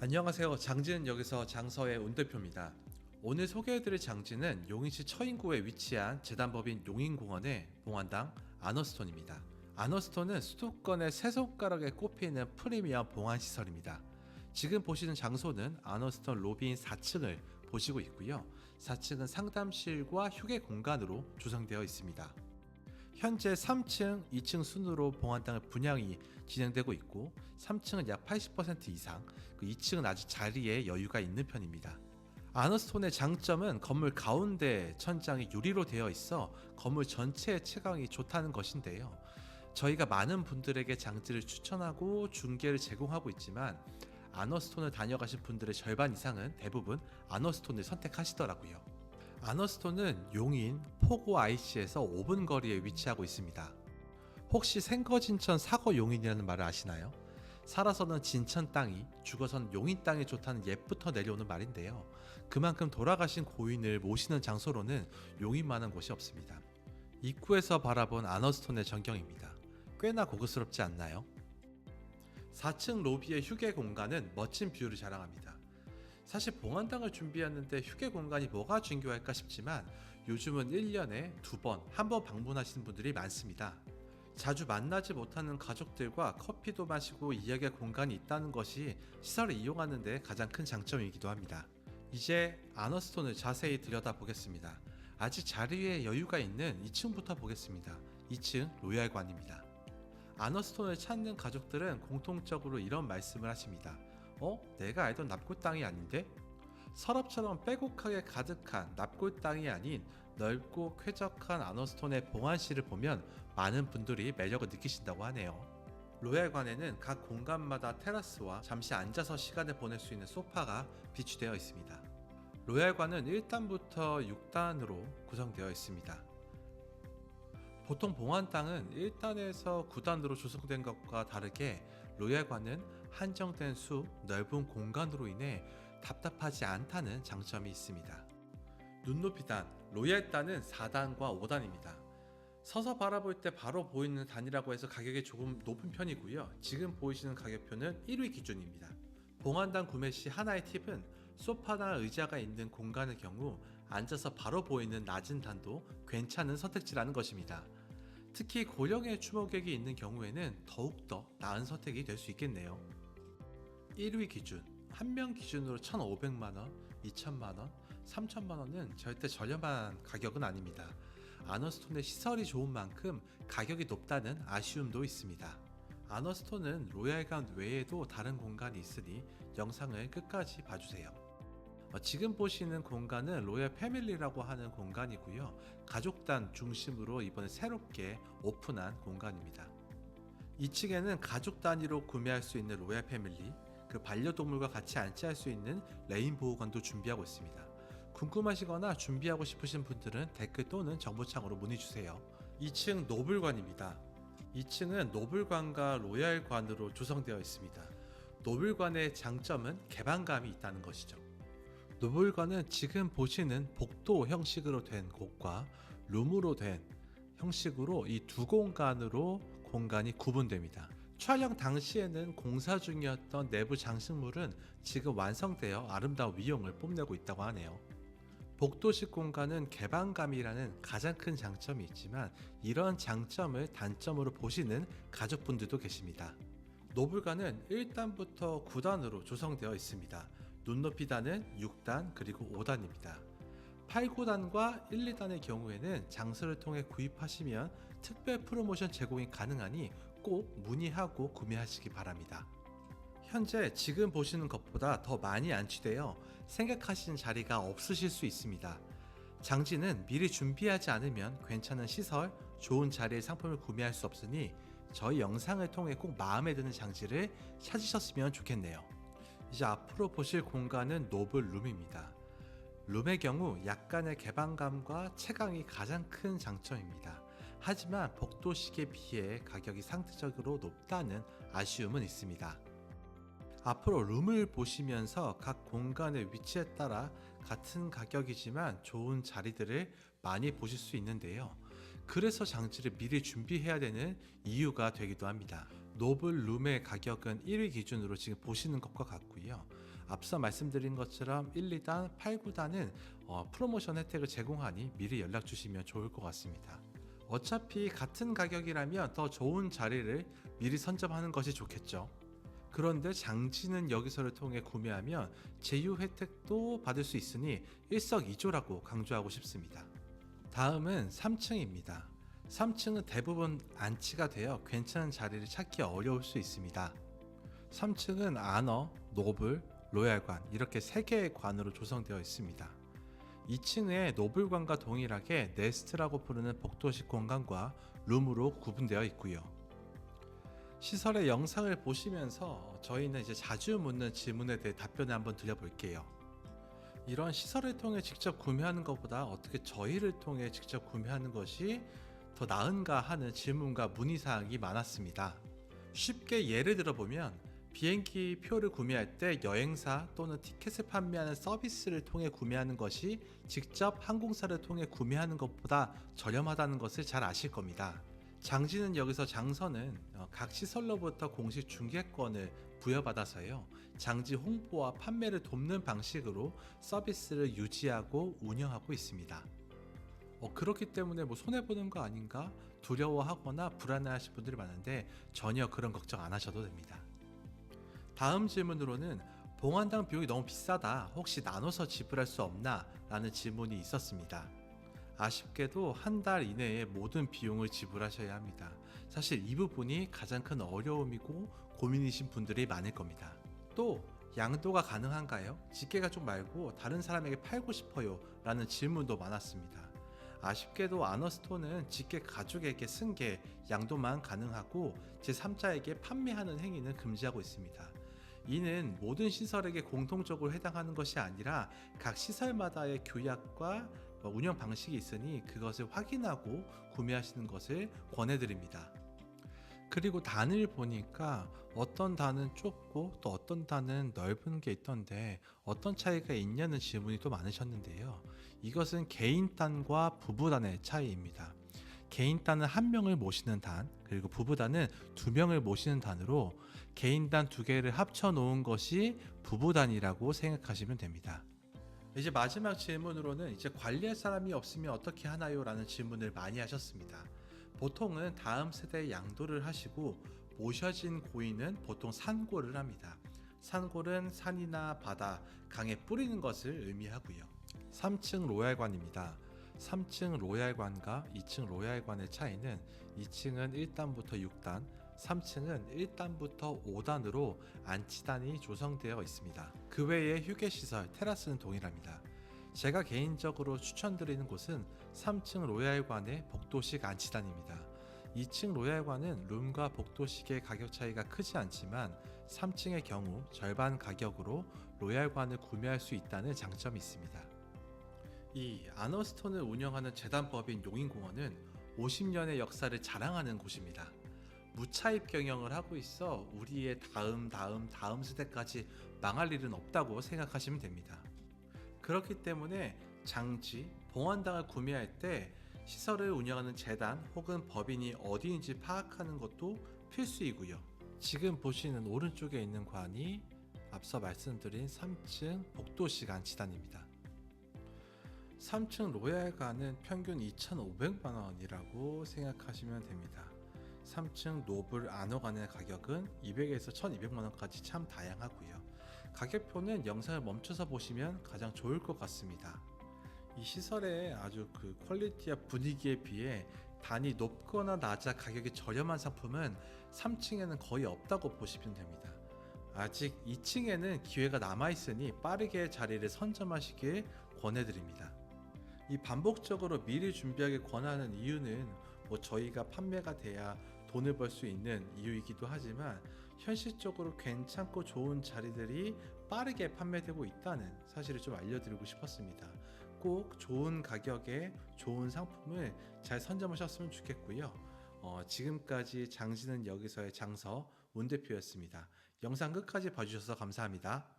안녕하세요. 장지는 여기서 장서의 운 대표입니다. 오늘 소개해드릴 장지는 용인시 처인구에 위치한 재단법인 용인공원의 봉안당 아너스톤입니다. 아너스톤은 수도권의 세 손가락에 꼽히는 프리미엄 봉안 시설입니다. 지금 보시는 장소는 아너스톤 로비인 4층을 보시고 있고요. 4층은 상담실과 휴게 공간으로 조성되어 있습니다. 현재 3층, 2층 순으로 봉안땅의 분양이 진행되고 있고 3층은 약 80% 이상, 그 2층은 아직 자리에 여유가 있는 편입니다. 아너스톤의 장점은 건물 가운데 천장이 유리로 되어 있어 건물 전체의 채광이 좋다는 것인데요. 저희가 많은 분들에게 장지를 추천하고 중계를 제공하고 있지만 아너스톤을 다녀가신 분들의 절반 이상은 대부분 아너스톤을 선택하시더라고요. 아너스톤은 용인 포고 IC에서 5분 거리에 위치하고 있습니다. 혹시 생거진천 사거 용인이라는 말을 아시나요? 살아서는 진천 땅이, 죽어선 용인 땅이 좋다는 옛부터 내려오는 말인데요. 그만큼 돌아가신 고인을 모시는 장소로는 용인만한 곳이 없습니다. 입구에서 바라본 아너스톤의 전경입니다. 꽤나 고급스럽지 않나요? 4층 로비의 휴게 공간은 멋진 뷰를 자랑합니다. 사실 봉안당을 준비했는데 휴게 공간이 뭐가 중요할까 싶지만 요즘은 1년에 두 번, 한 번 방문하시는 분들이 많습니다. 자주 만나지 못하는 가족들과 커피도 마시고 이야기할 공간이 있다는 것이 시설을 이용하는데 가장 큰 장점이기도 합니다. 이제 아너스톤을 자세히 들여다보겠습니다. 아직 자리에 여유가 있는 2층부터 보겠습니다. 2층 로얄관입니다. 아너스톤을 찾는 가족들은 공통적으로 이런 말씀을 하십니다. 어? 내가 알던 납골 땅이 아닌데? 서랍처럼 빼곡하게 가득한 납골 땅이 아닌 넓고 쾌적한 아너스톤의 봉안실을 보면 많은 분들이 매력을 느끼신다고 하네요. 로얄관에는 각 공간마다 테라스와 잠시 앉아서 시간을 보낼 수 있는 소파가 비치되어 있습니다. 로얄관은 1단부터 6단으로 구성되어 있습니다. 보통 봉안 땅은 1단에서 9단으로 조성된 것과 다르게 로얄관은 한정된 수, 넓은 공간으로 인해 답답하지 않다는 장점이 있습니다. 눈높이 단, 로얄 단은 4단과 5단입니다. 서서 바라볼 때 바로 보이는 단이라고 해서 가격이 조금 높은 편이고요. 지금 보이시는 가격표는 1위 기준입니다. 봉안당 구매 시 하나의 팁은 소파나 의자가 있는 공간의 경우 앉아서 바로 보이는 낮은 단도 괜찮은 선택지라는 것입니다. 특히 고령의 추모객이 있는 경우에는 더욱더 나은 선택이 될 수 있겠네요. 1위 기준, 한 명 기준으로 1,500만원, 2,000만원, 3,000만원은 절대 저렴한 가격은 아닙니다. 아너스톤의 시설이 좋은 만큼 가격이 높다는 아쉬움도 있습니다. 아너스톤은 로얄관 외에도 다른 공간이 있으니 영상을 끝까지 봐주세요. 어, 지금 보시는 공간은 로얄 패밀리라고 하는 공간이고요. 가족단 중심으로 이번에 새롭게 오픈한 공간입니다. 2층에는 가족 단위로 구매할 수 있는 로얄 패밀리, 그 반려동물과 같이 안치할 수 있는 레인보우관도 준비하고 있습니다. 궁금하시거나 준비하고 싶으신 분들은 댓글 또는 정보창으로 문의 주세요. 2층 노블관입니다. 2층은 노블관과 로얄관으로 조성되어 있습니다. 노블관의 장점은 개방감이 있다는 것이죠. 노블관은 지금 보시는 복도 형식으로 된 곳과 룸으로 된 형식으로 이 두 공간으로 공간이 구분됩니다. 촬영 당시에는 공사 중이었던 내부 장식물은 지금 완성되어 아름다운 위용을 뽐내고 있다고 하네요. 복도식 공간은 개방감이라는 가장 큰 장점이 있지만 이런 장점을 단점으로 보시는 가족분들도 계십니다. 노블관은 1단부터 9단으로 조성되어 있습니다. 눈높이 단은 6단 그리고 5단입니다. 8, 9단과 1, 2단의 경우에는 장소를 통해 구입하시면 특별 프로모션 제공이 가능하니 꼭 문의하고 구매하시기 바랍니다. 현재 지금 보시는 것보다 더 많이 안치되어 생각하시는 자리가 없으실 수 있습니다. 장지는 미리 준비하지 않으면 괜찮은 시설, 좋은 자리의 상품을 구매할 수 없으니 저희 영상을 통해 꼭 마음에 드는 장지를 찾으셨으면 좋겠네요. 이제 앞으로 보실 공간은 노블 룸입니다. 룸의 경우 약간의 개방감과 채광이 가장 큰 장점입니다. 하지만 복도식에 비해 가격이 상대적으로 높다는 아쉬움은 있습니다. 앞으로 룸을 보시면서 각 공간의 위치에 따라 같은 가격이지만 좋은 자리들을 많이 보실 수 있는데요. 그래서 장치를 미리 준비해야 되는 이유가 되기도 합니다. 노블 룸의 가격은 1위 기준으로 지금 보시는 것과 같고요. 앞서 말씀드린 것처럼 1, 2단, 8, 9단은 어, 프로모션 혜택을 제공하니 미리 연락 주시면 좋을 것 같습니다. 어차피 같은 가격이라면 더 좋은 자리를 미리 선점하는 것이 좋겠죠. 그런데 장지는 여기서를 통해 구매하면 제휴 혜택도 받을 수 있으니 일석이조라고 강조하고 싶습니다. 다음은 3층입니다. 3층은 대부분 안치가 되어 괜찮은 자리를 찾기 어려울 수 있습니다. 3층은 아너, 노블, 로얄관 이렇게 세 개의 관으로 조성되어 있습니다. 2층에 노블관과 동일하게 네스트라고 부르는 복도식 공간과 룸으로 구분되어 있고요. 시설의 영상을 보시면서 저희는 이제 자주 묻는 질문에 대해 답변을 한번 드려볼게요. 이런 시설을 통해 직접 구매하는 것보다 어떻게 저희를 통해 직접 구매하는 것이 더 나은가 하는 질문과 문의사항이 많았습니다. 쉽게 예를 들어보면 비행기 표를 구매할 때 여행사 또는 티켓을 판매하는 서비스를 통해 구매하는 것이 직접 항공사를 통해 구매하는 것보다 저렴하다는 것을 잘 아실 겁니다. 장지는 여기서 장선은 어, 각 시설로부터 공식 중개권을 부여받아서요. 장지 홍보와 판매를 돕는 방식으로 서비스를 유지하고 운영하고 있습니다. 어, 그렇기 때문에 뭐 손해 보는 거 아닌가 두려워하거나 불안해하실 분들이 많은데 전혀 그런 걱정 안 하셔도 됩니다. 다음 질문으로는 봉안당 비용이 너무 비싸다. 혹시 나눠서 지불할 수 없나? 라는 질문이 있었습니다. 아쉽게도 한 달 이내에 모든 비용을 지불하셔야 합니다. 사실 이 부분이 가장 큰 어려움이고 고민이신 분들이 많을 겁니다. 또 양도가 가능한가요? 직계가 좀 말고 다른 사람에게 팔고 싶어요 라는 질문도 많았습니다. 아쉽게도 아너스톤은 직계 가족에게 승계, 양도만 가능하고 제3자에게 판매하는 행위는 금지하고 있습니다. 이는 모든 시설에게 공통적으로 해당하는 것이 아니라 각 시설마다의 규약과 운영 방식이 있으니 그것을 확인하고 구매하시는 것을 권해드립니다. 그리고 단을 보니까 어떤 단은 좁고 또 어떤 단은 넓은 게 있던데 어떤 차이가 있냐는 질문이 또 많으셨는데요. 이것은 개인 단과 부부 단의 차이입니다. 개인 단은 한 명을 모시는 단, 그리고 부부 단은 두 명을 모시는 단으로 개인 단 두 개를 합쳐 놓은 것이 부부 단이라고 생각하시면 됩니다. 이제 마지막 질문으로는 이제 관리할 사람이 없으면 어떻게 하나요? 라는 질문을 많이 하셨습니다. 보통은 다음 세대에 양도를 하시고 모셔진 고인은 보통 산골을 합니다. 산골은 산이나 바다, 강에 뿌리는 것을 의미하고요. 3층 로얄관입니다. 3층 로얄관과 2층 로얄관의 차이는 2층은 1단부터 6단, 3층은 1단부터 5단으로 안치단이 조성되어 있습니다. 그 외에 휴게시설, 테라스는 동일합니다. 제가 개인적으로 추천드리는 곳은 3층 로얄관의 복도식 안치단입니다. 2층 로얄관은 룸과 복도식의 가격 차이가 크지 않지만 3층의 경우 절반 가격으로 로얄관을 구매할 수 있다는 장점이 있습니다. 이 아너스톤을 운영하는 재단법인 용인공원은 50년의 역사를 자랑하는 곳입니다. 무차입 경영을 하고 있어 우리의 다음 다음 다음 세대까지 망할 일은 없다고 생각하시면 됩니다. 그렇기 때문에 장지, 봉안당을 구매할 때 시설을 운영하는 재단 혹은 법인이 어디인지 파악하는 것도 필수이고요. 지금 보시는 오른쪽에 있는 관이 앞서 말씀드린 3층 복도식 안치단입니다. 3층 로얄관은 평균 2,500만 원이라고 생각하시면 됩니다. 3층 노블 안어관의 가격은 200에서 1,200만 원까지 참 다양하고요. 가격표는 영상을 멈춰서 보시면 가장 좋을 것 같습니다. 이 시설의 아주 그 퀄리티와 분위기에 비해 단이 높거나 낮아 가격이 저렴한 상품은 3층에는 거의 없다고 보시면 됩니다. 아직 2층에는 기회가 남아 있으니 빠르게 자리를 선점하시길 권해드립니다. 이 반복적으로 미리 준비하길 권하는 이유는 뭐 저희가 판매가 돼야 돈을 벌 수 있는 이유이기도 하지만 현실적으로 괜찮고 좋은 자리들이 빠르게 판매되고 있다는 사실을 좀 알려드리고 싶었습니다. 꼭 좋은 가격에 좋은 상품을 잘 선점하셨으면 좋겠고요. 어, 지금까지 장지는 여기서의 장서 운 대표였습니다. 영상 끝까지 봐주셔서 감사합니다.